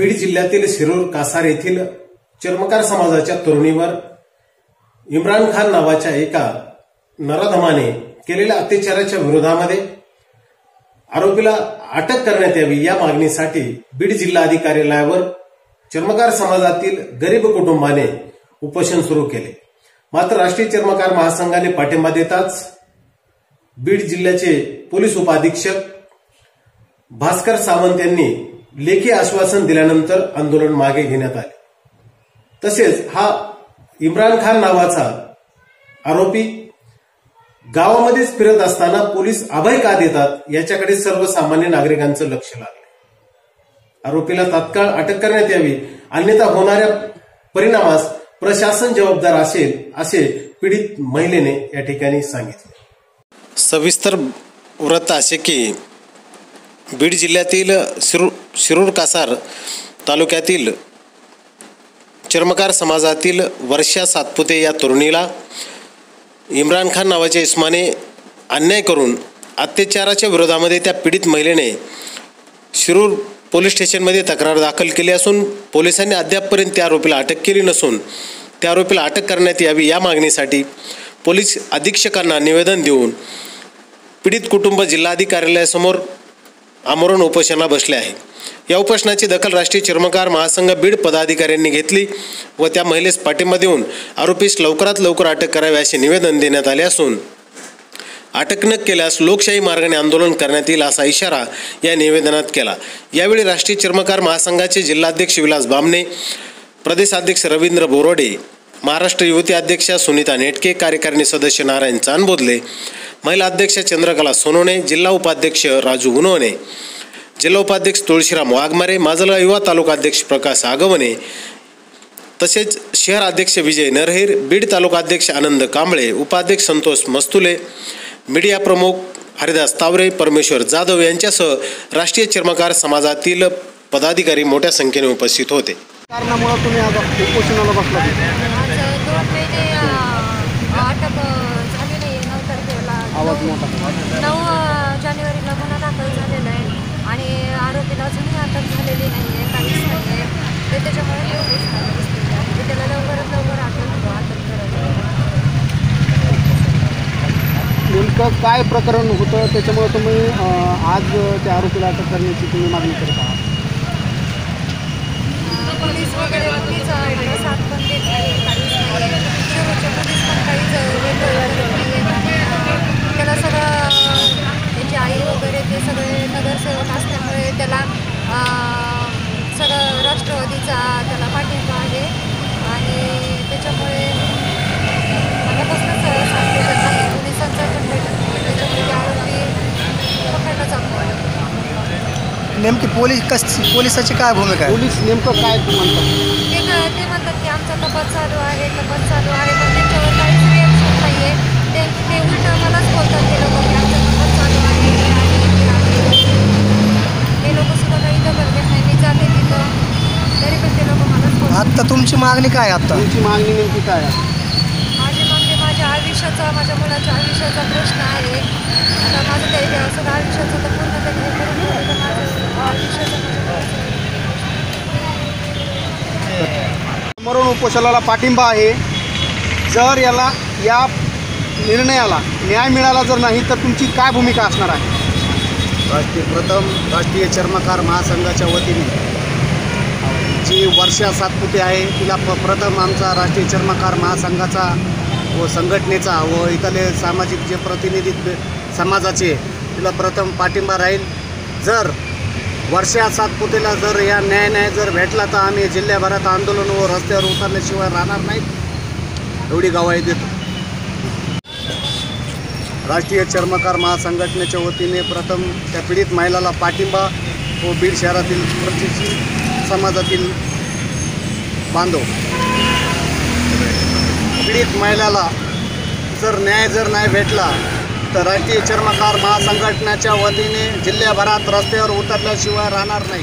बीड जिल्ह्यातील शिरूर कासार येथील चर्मकार समाजाच्या तरुणीवर इम्रान खान नावाच्या एका नराधमाने केलेल्या अत्याचाराच्या विरोधामध्ये आरोपीला अटक करण्यात यावी या मागणीसाठी बीड जिल्हा अधिकार्यालयावर चर्मकार समाजातील गरीब कुटुंबाने उपोषण सुरू केले. मात्र राष्ट्रीय चर्मकार महासंघाने पाठिंबा देताच बीड जिल्ह्याचे पोलीस उपाधीक्षक भास्कर सावंत यांनी लेखी आश्वासन दिल्यानंतर आंदोलन मागे घेण्यात आले. तसेच हा इम्रान खान नावाचा आरोपी गावामध्येच फिरत असताना पोलीस अभय का देतात याच्याकडे सर्वसामान्य नागरिकांचं लक्ष लागलं. आरोपीला तात्काळ अटक करण्यात यावी अन्यथा होणाऱ्या परिणामास प्रशासन जबाबदार असेल असे पीडित महिलेने या ठिकाणी सांगितले. सविस्तर व्रत असे की बीड जिल्ह्यातील शिरूर शिरूर कासार तालुक्यातील चर्मकार समाजातील वर्षा सातपुते या तरुणीला इम्रान खान नावाच्या इस्माने अन्याय करून अत्याचाराच्या विरोधामध्ये त्या पीडित महिलेने शिरूर पोलीस स्टेशनमध्ये तक्रार दाखल केली असून पोलिसांनी अद्यापपर्यंत त्या आरोपीला अटक केली नसून त्या आरोपीला अटक करण्यात यावी या मागणीसाठी पोलीस अधीक्षकांना निवेदन देऊन पीडित कुटुंब जिल्हाधिकारी कार्यालयासमोर आमरण उपोषणाला बसले आहे. या उपोषणाची दखल राष्ट्रीय चर्मकार महासंघ बीड पदाधिकाऱ्यांनी घेतली व त्या महिलेस पाठिंबा देऊन आरोपीस लवकरात लवकर अटक करावी असे निवेदन देण्यात आले असून अटक न केल्यास लोकशाही मार्गाने आंदोलन करण्यात येईल असा इशारा या निवेदनात केला. यावेळी राष्ट्रीय चर्मकार महासंघाचे जिल्हाध्यक्ष विलास बामणे प्रदेशाध्यक्ष रवींद्र बोरोडे महाराष्ट्र युवती अध्यक्षा सुनीता नेटके कार्यकारिणी सदस्य नारायण चांदबोदले महिला अध्यक्ष चंद्रकला सोनवणे जिल्हा उपाध्यक्ष राजू उनवणे जिल्हा उपाध्यक्ष तुळशीराम वाघमारे माजलगाव युवा तालुका अध्यक्ष प्रकाश आगवणे तसेच शहर अध्यक्ष विजय नरहेर बीड तालुका अध्यक्ष आनंद कांबळे उपाध्यक्ष संतोष मस्तुले मीडिया प्रमुख हरिदास तावरे परमेश्वर जाधव यांच्यासह राष्ट्रीय चर्मकार समाजातील पदाधिकारी मोठ्या संख्येने उपस्थित होते. कारणामुळे तुम्ही आज उपोषणाला बसला. आवाज मोठा. नऊ जानेवारीला गुन्हा दाखल झालेला आहे आणि आरोपीला अजूनही अटक झालेली नाही आहे काहीच नाही आहे ते त्याच्यामुळे मी उपोषणाला बसलेली आहे त्याला लवकरात लवकर अटक अटक करावी नेमकं काय प्रकरण होतं? त्याच्यामुळे तुम्ही आज त्या आरोपीला अटक करण्याची तुम्ही मागणी करत आहात. पोलीस वगैरे कुणीच साथ पण देत नाही काहीच नाही शिरूरचे पोलीस पण काहीच वेगवेगळं देत नाही आणि त्याला सगळं त्याची आई वगैरे ते सगळे नगरसेवक असल्यामुळे त्याला अं, सगळं राष्ट्रवादीचा त्याला पाठिंबा आहे आणि त्याच्यामुळे मनापासूनच सांगते त्यांना पोलिसांचा पण भेटत नाही त्याच्यामुळे ते आरोपी पकडला जात नाही नेमकी पोलीस कस पोलिसाची काय भूमिका आहे? पोलीस नेमकं काय म्हणतात? ते क- ते म्हणतात की आमचा तपास चालू आहे तपास चालू आहे पण त्यांच्यावर काहीच रिॲक्शन नाही आहे ते ते उलट मलाच बोलतात ते लोक की आमचा तपास चालू आहे हे आहे ते आहे. ते लोक सुद्धा काही दखल घेत नाही. मी जाते तिथं. तरी पण ते लोक मलाच बोलतात. आत्ता तुमची मागणी काय आहे आत्ता तुमची मागणी नेमकी काय आहे? माझ्या आयुष्याचा माझ्या मुलाच्या आयुष्याचा प्रश्न आहे. आता माझं ते सगळं आयुष्याचं तर पूर्ण त्यांनी हे करून माझं आयुष्याचा माझ्या मरण उपोषणाला पाठिंबा आहे. जर याला या निर्णयाला न्याय मिळाला जर नाही तर तुमची काय भूमिका असणार आहे? राष्ट्रीय प्रथम राष्ट्रीय चर्मकार महासंघाच्या वतीने जी वर्षा सातपुते आहे तिला प प्रथम आमचा राष्ट्रीय चर्मकार महासंघाचा व संघटनेचा व इथले सामाजिक जे प्रतिनिधी समाजाचे तिला प्रथम पाठिंबा राहील. जर वर्षा सातपुतेला जर या न्याय न्याय जर भेटला तर आम्ही जिल्ह्याभरात आंदोलन व रस्त्यावर उतरल्याशिवाय राहणार नाहीत. एवढी गवाही देतो. राष्ट्रीय चर्मकार महासंघटनेच्या वतीने प्रथम त्या पीडित महिलाला पाठिंबा व बीड शहरातील प्रतिष्ठित समाजातील बांधव. पीडित महिलाला जर न्याय जर नाही भेटला तर राष्ट्रीय चर्मकार महासंघटनाच्या वतीने जिल्ह्याभरात रस्त्यावर उतरल्याशिवाय राहणार नाही